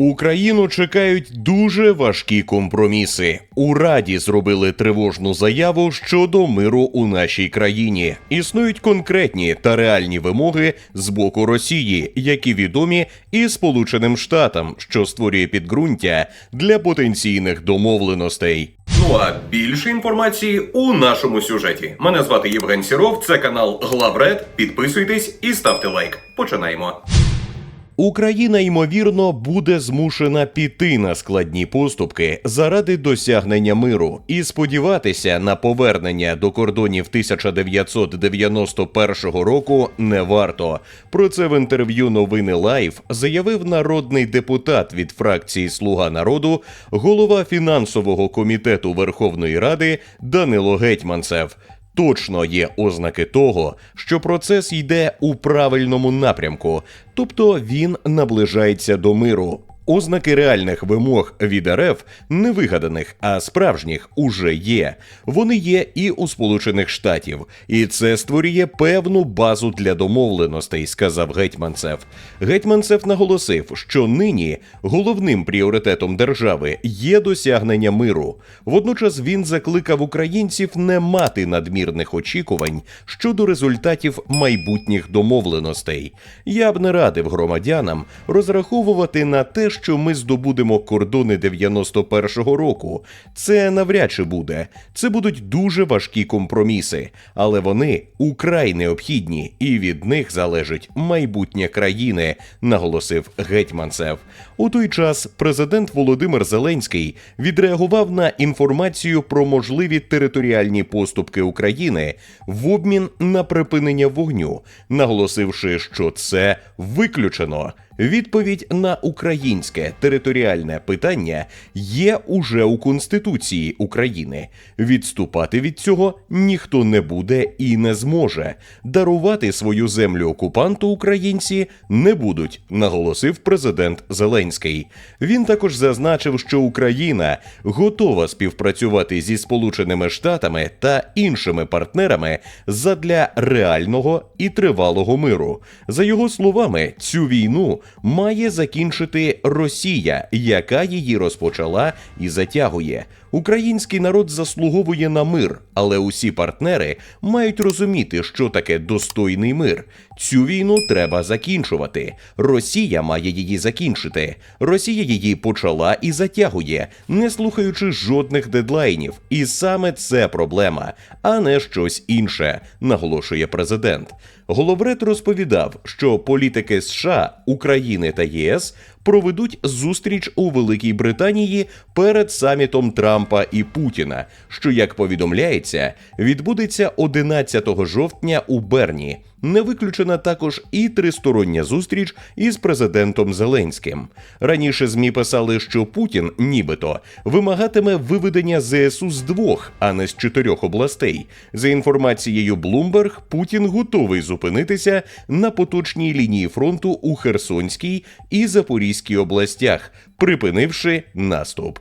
Україну чекають дуже важкі компроміси. У Раді зробили тривожну заяву щодо миру у нашій країні. Існують конкретні та реальні вимоги з боку Росії, які відомі і Сполученим Штатам, що створює підґрунтя для потенційних домовленостей. Ну а більше інформації у нашому сюжеті. Мене звати Євген Сіров. Це канал Главред. Підписуйтесь і ставте лайк. Починаємо. Україна ймовірно буде змушена піти на складні поступки заради досягнення миру і сподіватися на повернення до кордонів 1991 року не варто. Про це в інтерв'ю новини Лайф заявив народний депутат від фракції Слуга народу, голова фінансового комітету Верховної Ради Данило Гетьманцев. Точно є ознаки того, що процес йде у правильному напрямку, тобто він наближається до миру. Ознаки реальних вимог від РФ не вигаданих, а справжніх уже є. Вони є і у Сполучених Штатів, і це створює певну базу для домовленостей, сказав Гетьманцев. Гетьманцев наголосив, що нині головним пріоритетом держави є досягнення миру. Водночас він закликав українців не мати надмірних очікувань щодо результатів майбутніх домовленостей. Я б не радив громадянам розраховувати на те, що ми здобудемо кордони 91-го року. Це навряд чи буде. Це будуть дуже важкі компроміси, але вони украй необхідні, і від них залежить майбутнє країни, наголосив гетьманцев. У той час президент Володимир Зеленський відреагував на інформацію про можливі територіальні поступки України в обмін на припинення вогню, наголосивши, що це виключено. Відповідь на українське територіальне питання є уже у Конституції України. Відступати від цього ніхто не буде і не зможе. Дарувати свою землю окупанту українці не будуть, наголосив президент Зеленський. Він також зазначив, що Україна готова співпрацювати зі Сполученими Штатами та іншими партнерами задля реального і тривалого миру. За його словами, цю війну має закінчити Росія, яка її розпочала і затягує. Український народ заслуговує на мир, але усі партнери мають розуміти, що таке достойний мир. Цю війну треба закінчувати. Росія має її закінчити. Росія її почала і затягує, не слухаючи жодних дедлайнів. І саме це проблема, а не щось інше, наголошує президент. Головред розповідав, що політики США, України та ЄС проведуть зустріч у Великій Британії перед самітом Трампа і Путіна, що, як повідомляється, відбудеться 11 жовтня у Берні. Не виключена також і тристороння зустріч із президентом Зеленським. Раніше змі писали, що Путін, нібито, вимагатиме виведення ЗСУ з двох, а не з чотирьох областей. За інформацією Bloomberg, Путін готовий зупинитися на поточній лінії фронту у Херсонській і Запорізькій областях, припинивши наступ.